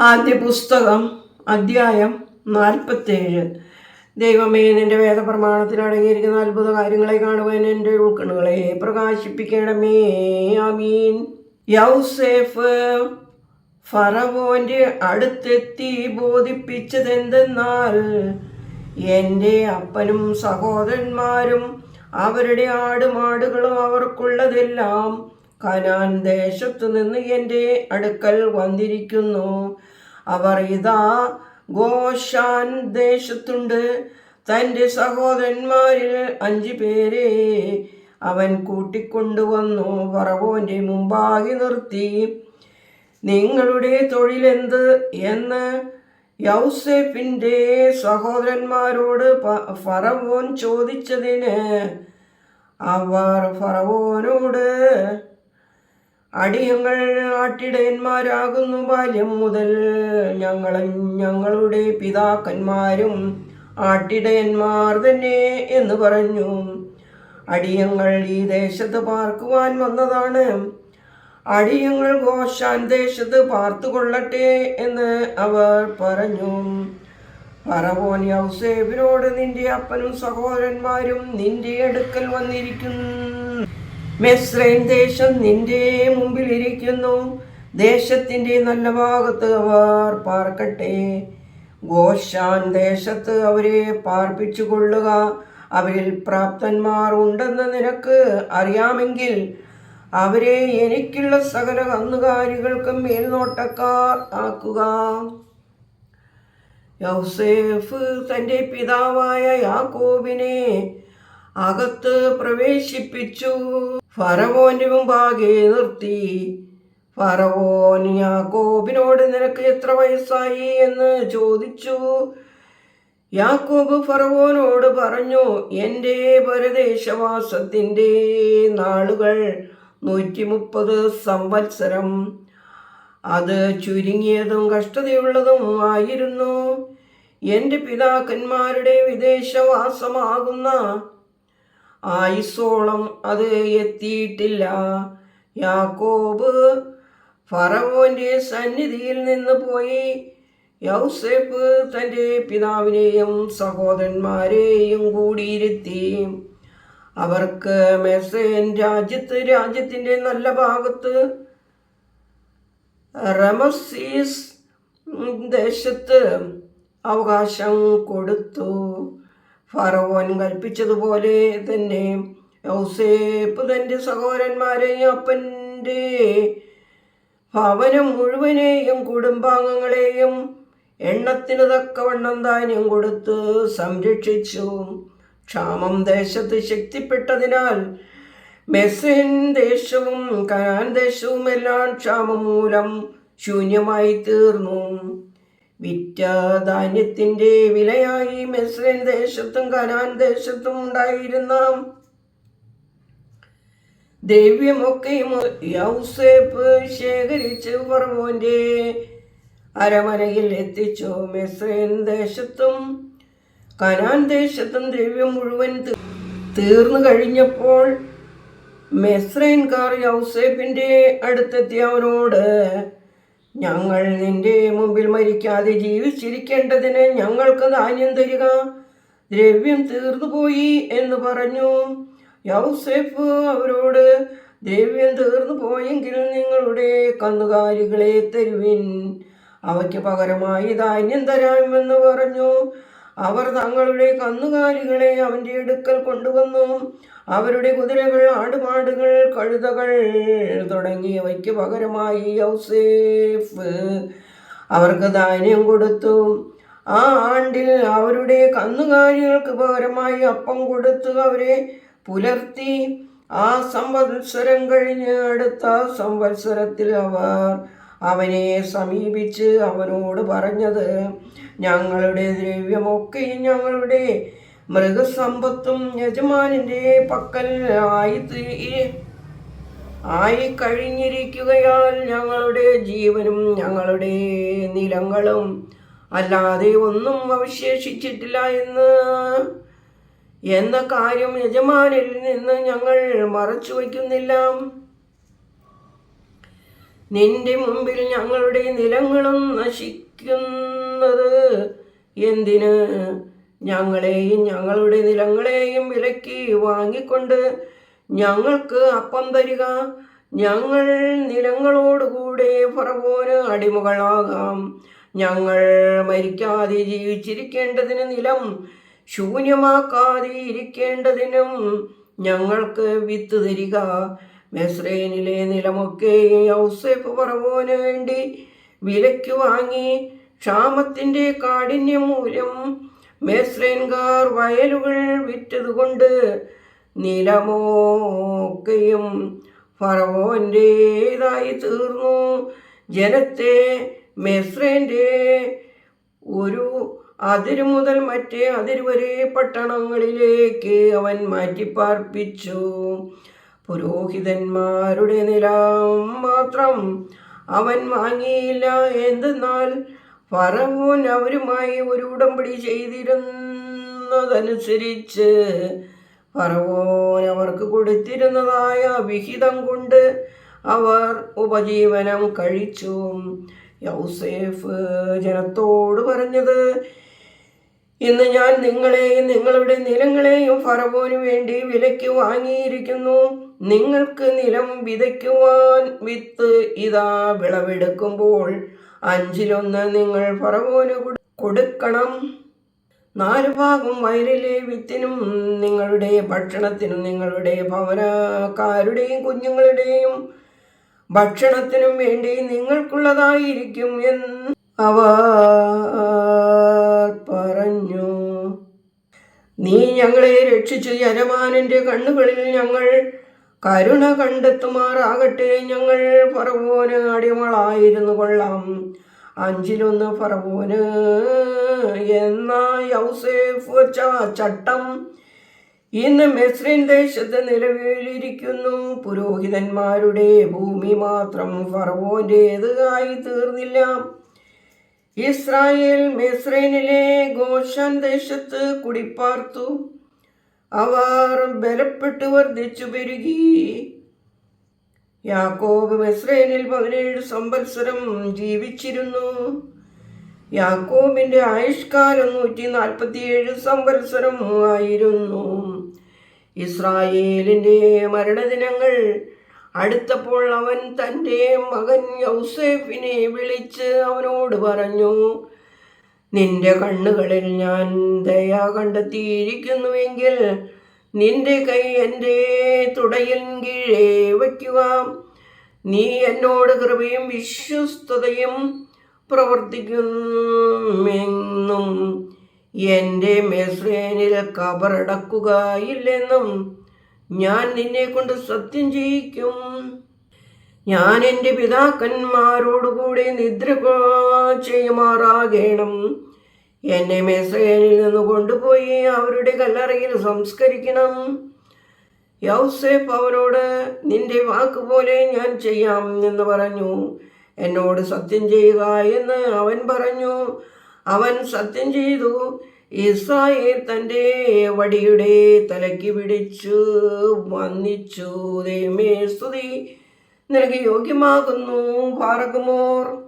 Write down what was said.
ആദ്യ പുസ്തകം അധ്യായം നാൽപ്പത്തേഴ്. ദൈവമേ നിന്റെ വേദപ്രമാണത്തിൽ അടങ്ങിയിരിക്കുന്ന അത്ഭുത കാര്യങ്ങളെ കാണുവാൻ എന്റെ ഉൾക്കണ്ണുകളെ പ്രകാശിപ്പിക്കണമേ. ആമീൻ. യൗസേഫ് ഫറവോന്റെ അടുത്തെത്തി ബോധിപ്പിച്ചതെന്തെന്നാൽ എന്റെ അപ്പനും സഹോദരന്മാരും അവരുടെ ആടുമാടുകളും അവർക്കുള്ളതെല്ലാം കനാൻ ദേശത്തു നിന്ന് എന്റെ അടുക്കൽ വന്നിരിക്കുന്നു. അവർ ഇതാ ഗോഷാൻ ദേശത്തുണ്ട്. തന്റെ സഹോദരന്മാരിൽ അഞ്ചു പേരെ അവൻ കൂട്ടിക്കൊണ്ടുവന്നു. പറവോന്റെ മുമ്പാകെ നിർത്തി. നിങ്ങളുടെ തൊഴിലെന്ത്? എന്ന് യൗസേഫിന്റെ സഹോദരന്മാരോട് ഫറവോൻ ചോദിച്ചതിന് അവർ ഫറവോനോട് അടിയങ്ങൾ ആട്ടിടയന്മാരാകുന്നു ബാല്യം മുതൽ. ഞങ്ങളും ഞങ്ങളുടെ പിതാക്കന്മാരും ആട്ടിടയന്മാർ തന്നെ എന്ന് പറഞ്ഞു. അടിയങ്ങൾ ഈ ദേശത്ത് പാർക്കുവാൻ വന്നതാണ്. അടിയങ്ങൾ ഘോഷാൻ ദേശത്ത് പാർത്തുകൊള്ളട്ടെ എന്ന് അവർ പറഞ്ഞു. പറവോൻ യൗസേബിനോട് നിന്റെ അപ്പനും സഹോദരന്മാരും നിന്റെ അടുക്കൽ വന്നിരിക്കുന്നു. മെസ്രൈൻ ദേശം നിന്റെ മുമ്പിൽ ഇരിക്കുന്നു ദേശത്തിന്റെ നല്ല ഭാഗത്ത് അവർ പാർക്കട്ടെ. ഗോഷാൻ ദേശത്ത് അവരെ പാർപ്പിച്ചു കൊള്ളുക അവരിൽ പ്രാപ്തന്മാർ ഉണ്ടെന്ന് നിനക്ക് അറിയാമെങ്കിൽ അവരെ എനിക്കുള്ള സകല കന്നുകാലികൾക്കും മേൽനോട്ടക്കാർ ആക്കുക. യൗസേഫ് തന്റെ പിതാവായ യാക്കോബിനെ അകത്ത് പ്രവേശിപ്പിച്ചു. ഫറവോന്റെ മുമ്പാകെ നിർത്തി. ഫറവോൻ യാക്കോബിനോട് നിനക്ക് എത്ര വയസ്സായി എന്ന് ചോദിച്ചു. യാക്കോബ് ഫറവോനോട് പറഞ്ഞു എന്റെ പരദേശവാസത്തിന്റെ നാളുകൾ നൂറ്റി മുപ്പത് സംവത്സരം. അത് ചുരുങ്ങിയതും കഷ്ടതയുള്ളതും ആയിരുന്നു. എന്റെ പിതാക്കന്മാരുടെ വിദേശവാസമാകുന്ന ആയുസോളം അത് എത്തിയിട്ടില്ല. യാക്കോബ് ഫറവോന്റെ സന്നിധിയിൽ നിന്ന് പോയി. യൗസേപ്പ് തന്റെ പിതാവിനെയും സഹോദരന്മാരെയും കൂടിയിരുത്തി. അവർക്ക് മെസ്സേൻ രാജ്യത്ത് രാജ്യത്തിന്റെ നല്ല ഭാഗത്ത് റമസീസ് ദേശത്ത് അവകാശം കൊടുത്തു. ഫറവോൻ കൽപ്പിച്ചതുപോലെ തന്നെ യൗസേപ്പ് തന്റെ സഹോദരന്മാരെയും അപ്പന്റെ ഭവനം മുഴുവനെയും കുടുംബാംഗങ്ങളെയും എണ്ണത്തിന് തക്കവണ്ണം ധാന്യം കൊടുത്ത് സംരക്ഷിച്ചു. ക്ഷാമം ദേശത്ത് ശക്തിപ്പെട്ടതിനാൽ മെസ്സിൻ ദേശവും കനാൻ ദേശവും എല്ലാം ക്ഷാമം മൂലം ശൂന്യമായി തീർന്നു വിറ്റ ധാന്യത്തിന്റെ വിലയായി മെസ്രൻ ദേശത്തും കനാൻ ദേശത്തും ഉണ്ടായിരുന്ന ദ്രവ്യമൊക്കെയും യൗസേപ്പ് ശേഖരിച്ച് ഫറവോന്റെ അരമനയിൽ എത്തിച്ചു. മെസ്രൻ ദേശത്തും കനാൻ ദേശത്തും ദ്രവ്യം മുഴുവൻ തീർന്നു കഴിഞ്ഞപ്പോൾ മെസ്രൈൻകാർ യൗസേപ്പിന്റെ അടുത്തെത്തി അവനോട് ഞങ്ങൾ നിന്റെ മുമ്പിൽ മരിക്കാതെ ജീവിച്ചിരിക്കേണ്ടതിന് ഞങ്ങൾക്ക് ധാന്യം തരിക. ദ്രവ്യം തീർന്നുപോയി എന്ന് പറഞ്ഞു. യൗസെഫ് അവരോട് ദ്രവ്യം തീർന്നു പോയെങ്കിൽ നിങ്ങളുടെ കന്നുകാലികളെ തരുവിൻ. അവയ്ക്ക് പകരമായി ധാന്യം തരാമെന്ന് പറഞ്ഞു. അവർ തങ്ങളുടെ കന്നുകാലികളെ അവന്റെ അടുക്കൽ കൊണ്ടുവന്നു. അവരുടെ കുതിരകൾ ആടുമാടുകൾ കഴുതകൾ തുടങ്ങിയവയ്ക്ക് പകരമായി യൗസേഫ് അവർക്ക് ധാന്യം കൊടുത്തു. ആ ആണ്ടിൽ അവരുടെ കന്നുകാലികൾക്ക് പകരമായി അപ്പം കൊടുത്തു. അവരെ പുലർത്തി. ആ സംവത്സരം കഴിഞ്ഞ് അടുത്ത സംവത്സരത്തിൽ അവർ അവനെ സമീപിച്ച് അവനോട് പറഞ്ഞത് ഞങ്ങളുടെ ദ്രവ്യമൊക്കെ ഞങ്ങളുടെ മൃഗസമ്പത്തും യജമാനിന്റെ പക്കൽ ആയി ആയി കഴിഞ്ഞിരിക്കുകയാൽ ഞങ്ങളുടെ ജീവനും ഞങ്ങളുടെ നിലങ്ങളും അല്ലാതെ ഒന്നും അവശേഷിച്ചിട്ടില്ല എന്ന് എന്ന കാര്യം യജമാനിൽ നിന്ന് ഞങ്ങൾ മറച്ചു വയ്ക്കുന്നില്ല. നിന്റെ മുമ്പിൽ ഞങ്ങളുടെ നിലങ്ങളും നശിക്കുന്നത് എന്തിന്? ഞങ്ങളെയും ഞങ്ങളുടെ നിലങ്ങളെയും വിലക്കി വാങ്ങിക്കൊണ്ട് ഞങ്ങൾക്ക് അപ്പം തരിക. ഞങ്ങൾ നിലങ്ങളോടുകൂടെ ഫറവോന് അടിമകളാകാം. ഞങ്ങൾ മരിക്കാതെ ജീവിച്ചിരിക്കേണ്ടതിന് നിലം ശൂന്യമാക്കാതെ ഇരിക്കേണ്ടതിനും ഞങ്ങൾക്ക് വിത്ത് തരിക. മെസ്രൈനിലെ നിലമൊക്കെ ഔസേഫ് പറവോന് വേണ്ടി വിലയ്ക്ക് വാങ്ങി. ക്ഷാമത്തിന്റെ കാഠിന്യം മൂലം മെസ്രൈൻകാർ വയലുകൾ വിറ്റതുകൊണ്ട് നിലമോക്കയും ഫറവോന്റേതായി തീർന്നു. ജനത്തെ മെസ്രേന്റെ ഒരു അതിരു മുതൽ മറ്റേ അതിര് വരെ പട്ടണങ്ങളിലേക്ക് അവൻ മാറ്റിപ്പാർപ്പിച്ചു. പുരോഹിതന്മാരുടെ നില മാത്രം അവൻ വാങ്ങിയില്ല എന്തെന്നാൽ ഫറവോൻ അവരുമായി ഒരു ഉടമ്പടി ചെയ്തിരുന്നതനുസരിച്ച് ഫറവോൻ അവർക്ക് കൊടുത്തിരുന്നതായ വിഹിതം കൊണ്ട് അവർ ഉപജീവനം കഴിച്ചു. യൗസേഫ് ജനത്തോട് പറഞ്ഞത് ഇന്ന് ഞാൻ നിങ്ങളെയും നിങ്ങളുടെ നിലങ്ങളെയും ഫറവോന് വേണ്ടി വിലയ്ക്ക് വാങ്ങിയിരിക്കുന്നു. നിങ്ങൾക്ക് നിലം വിതയ്ക്കുവാൻ വിത്ത് ഇതാ വിളവെടുക്കുമ്പോൾ അഞ്ചിലൊന്ന് നിങ്ങൾ ഫറവോന് കൊടുക്കണം. നാലു ഭാഗം വയലിലെ വിത്തിനും നിങ്ങളുടെ ഭക്ഷണത്തിനും നിങ്ങളുടെ ഭവനക്കാരുടെയും കുഞ്ഞുങ്ങളുടെയും ഭക്ഷണത്തിനും വേണ്ടി നിങ്ങൾക്കുള്ളതായിരിക്കും എന്ന് അവർ പറഞ്ഞു. നീ ഞങ്ങളെ രക്ഷിച്ചു യജമാനന്റെ കണ്ണുകളിൽ ഞങ്ങൾ കരുണ കണ്ടെത്തുമാറാകട്ടെ. ഞങ്ങൾ ഫറവോന് അടിമളായിരുന്നു കൊള്ളാം. അഞ്ചിലൊന്ന് ഫറവോന്. എന്ന യൗസേഫ് ചട്ടം. ഇന്ന് മെസ്രിൻ ദേശത്ത് നിലവിലിരിക്കുന്നു. പുരോഹിതന്മാരുടെ ഭൂമി മാത്രം ഫറവോന്റേത് ആയി തീർന്നില്ല. ഇസ്രായേൽ മിസ്രൈനിലെ ഗോഷൻ ദേശത്ത് കുടിപ്പാർത്തു അവർ ബലപ്പെട്ട് വർദ്ധിച്ചു പെരുകി. യാക്കോബ് മിസ്രൈനിൽ പതിനേഴ് സംവത്സരം ജീവിച്ചിരുന്നു. യാക്കോബിന്റെ ആയുഷ്കാലം നൂറ്റി നാൽപ്പത്തിയേഴ് സംവത്സരം ആയിരുന്നു. ഇസ്രായേലിന്റെ മരണദിനങ്ങൾ അടുത്തപ്പോൾ അവൻ തന്റെ മകൻ യൗസേഫിനെ വിളിച്ച് അവനോട് പറഞ്ഞു നിന്റെ കണ്ണുകളിൽ ഞാൻ ദയ കണ്ടെത്തിയിരിക്കുന്നുവെങ്കിൽ നിന്റെ കൈ എന്റെ തുടയിൽ കീഴേ വയ്ക്കുക നീ എന്നോട് കൃപയും വിശ്വസ്തതയും പ്രവർത്തിക്കുമെന്നും എന്റെ മെസ്രേനിൽ കബറടക്കുകയില്ലെന്നും ഞാൻ നിന്നെ കൊണ്ട് സത്യം ചെയ്യിക്കും. ഞാൻ എന്റെ പിതാക്കന്മാരോടുകൂടി നിദ്ര ചെയ്യുമാറാകണം. എന്നെ മെസ്സേനിൽ നിന്ന് കൊണ്ടുപോയി അവരുടെ കല്ലറയിൽ സംസ്കരിക്കണം. യൗസേഫ് അവനോട് നിന്റെ വാക്ക് പോലെ ഞാൻ ചെയ്യാം എന്ന് പറഞ്ഞു. എന്നോട് സത്യം ചെയ്യുക എന്ന് അവൻ പറഞ്ഞു. അവൻ സത്യം ചെയ്തു. ഇസ്രായേൽ തന്റെ വടിയുടെ തലയ്ക്ക് പിടിച്ചു വന്നിച്ചു ദൈവമേ സ്തുതി. നൽകി യോഗ്യമാകുന്നു. ഭാരകുമോർ